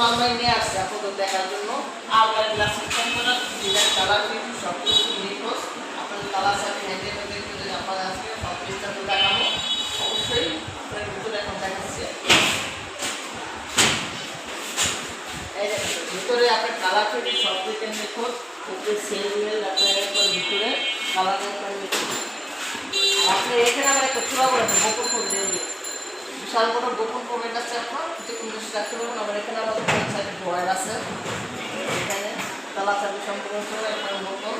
নতুন নিয়ে আসছে আপনাদের দেখার জন্য। আলমারি গ্লাস সিস্টেম করা ডিজাইন কালার কিন্তু সব কিছু নিখোঁজ আপনাদের কালার সাথে হ্যান্ডেল দেখতে যদি আপনারা আসবে সব পিসটা দেখাবো। অবশ্যই আপনাদের ভিতরে এখন দেখাচ্ছি। ভিতরে আপনার কালার ফিটিং সব দিকে নিখোঁজ উপরে সেল আপনার ভিতরে কালার একবার নিখোঁজ এখানে আবার একটা চূড়া করে গোপন করে দিয়ে দিন বিশাল বড় গোপন কমেন্ট আছে আপনার যে কোন রাখতে পারবেন, আবার এখানে আবার সাইডে ড্রয়ার আছে। এখানে তালা চাবি সম্পূর্ণ মতন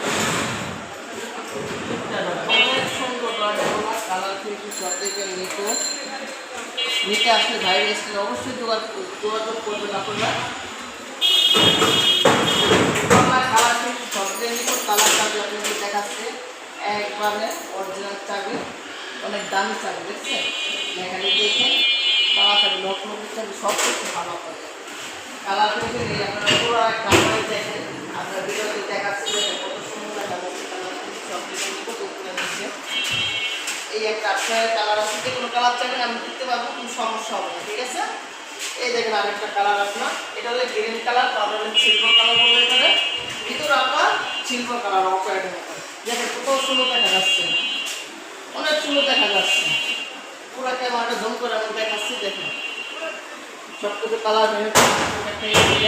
অনেক সুন্দর কালার ফিটিং সব দিকে নিখোঁজ নিতে আসলে ভাই এসে অবশ্যই যোগাযোগ যোগাযোগ করবেন আপনারা। আমার কালার কিন্তু সবচেয়ে নিখুঁত কালার চাবি দেখাচ্ছে। একবারে অরিজিনাল চাবি, অনেক দামি চাবি, দেখছেন? এখানে দেখেন। কালার চাবি লক লকের চাবি সব কিছু ভালো করে। কালার কিন্তু এই আপনারা পুরো কালারে দেখেন, আপনার ভিডিওতে দেখাচ্ছে কত সুন্দর কালার সব কিছু নিখুঁত উপরে নিচ্ছে। এই একটা আপনার কালার আছে, যে কোনো কালার চাইবেন আমি দিতে পারব, কোনো সমস্যা হবে না, ঠিক আছে? এই দেখেন আরেকটা কালার আপনার এটা হলো গ্রিন কালার, তারপর হলো সিলভার কালার বলে এখানে ভিতরে আপনার সিলভার কালার অপারেটের মতো দেখেন কত সুন্দর দেখা যাচ্ছে। অনেক সুন্দর দেখা যাচ্ছে। পুরো ক্যামেরাটা জুম করে আমি দেখাচ্ছি দেখেন। সব কিছু কালার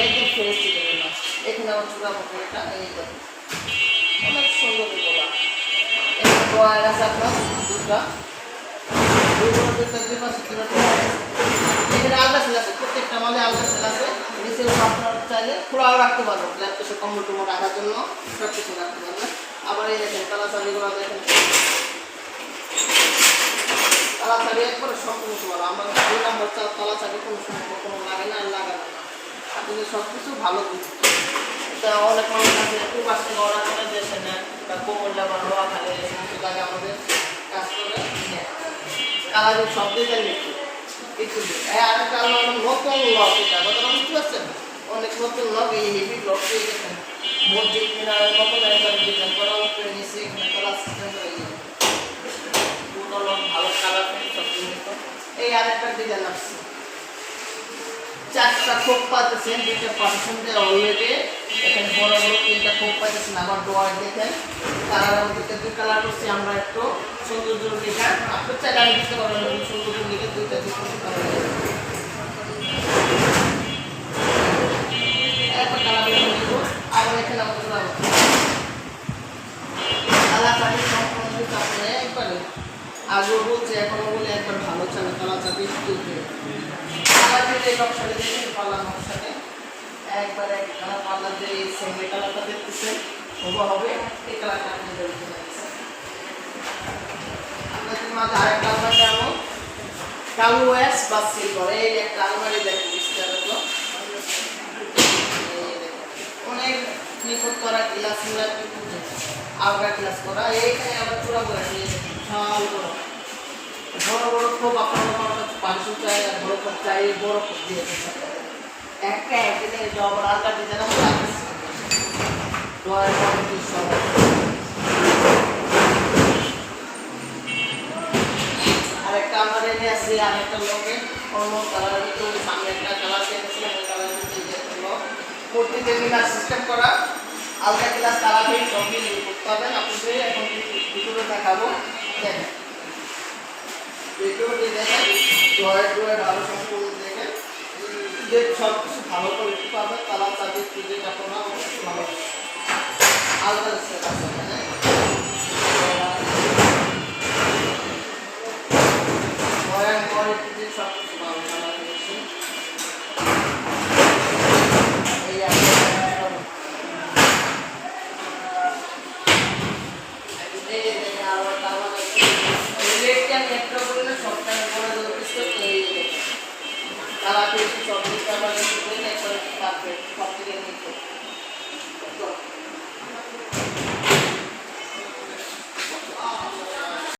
একদম ফ্রেশ এখানে আমার চূড়া এটা এই অনেক সুন্দর এখানে আছে প্রত্যেকটা মালে আলগা সেল নিচে আপনার চাইলে খোলাও রাখতে পারবেন ল্যাপটপে রাখার জন্য সব কিছু রাখতে পারবেন। আবার এই দেখেন কালা শাড়িগুলো দেখেন। কালা শাড়ি একবারে সম্পূর্ণ ভালো আমার দুই নম্বর কালা শাড়ি কোনো সময় কোনো লাগে না লাগাবে না। আপনি সব কিছু ভালো দিচ্ছেন এটা অনেক মানুষ আছে একটু পাশে অর্ডার করে দিয়েছে না আমাদের কাজ করে। কালারের সব দিকে লিখি একটু আর একটা আমার নতুন লক এটা। কথা বুঝতে পারছেন? অনেক নতুন লক এই হেভি লক পেয়ে গেছেন। মসজিদ মিনারের একবার ডিজাইন করা নিচে এখানে কালার সিস্টেম করে গিয়ে পুরো লক ভালো কালার সব জিনিস এই আরেকটা দিকে লাগছে চারটা খোপ পাতেছেন দুইটা পার্সেন্ট দেওয়া অলরেডি এখানে বড় বড় তিনটা খোপ পাতেছেন আবার ডোয়ার দেখেন। কালার মধ্যে দুই কালার করছি আমরা একটু সৌন্দর্য লেখা আপনার চাইলে আমি দিতে পারবেন সৌন্দর্য লিখে দুইটা একটা কালার দিব আবার এখানে আমাদের কালার চাবি সম্পূর্ণ কিন্তু আপনি একবারে আগেও বলছে, এখনও বলে একবার ভালো চাবে কালার চাবি তুলতে কালার পাল্লার নকশাতে একবার এক পাল্লার যে সেমি কালারটা দেখতেছেন হব হবে, এই কালারটা আপনি দেখতে পাচ্ছেন আপনাদের মাঝে আরেকটা আলমারি যেমন কালো ওয়াস বা সিলভার এই একটা আলমারি দেখেন অনেক নিখুঁত করা গ্লাস মিলার আলগা গ্লাস করা, এইখানে আবার চূড়া করে বিশাল বড় বড় বড় খোপ আপনার পাঁচশো চাই আর বড় খোপ চাই, বড় খোপ দিয়ে একটা একদিনে ডয়ের কোয়ালিটি সব আরেকটা আমার এনে আছে আরেকটা লোকে। অন্য ভিতরে সামনে একটা কালার ভিতরে লোক মূর্তিতে মিলার সিস্টেম করা। আলগা ক্লাস তারা সব মিলিয়ে করতে পারবেন আপনাদের এখন ভিতরে দেখাবো ভালো সব কিছু ভালো করে দিতে তারা তাদের যাব না ভালো আলাদা সেট আছে এখানে বয়ান করে খুঁজে সব কিছু ভালো কালার করেছি এই একটা এই দেখেন আরও একটা আমার আছে এই রেটটা আমি একটা বলে না সবটা আমি বলে দেবো কিছু এই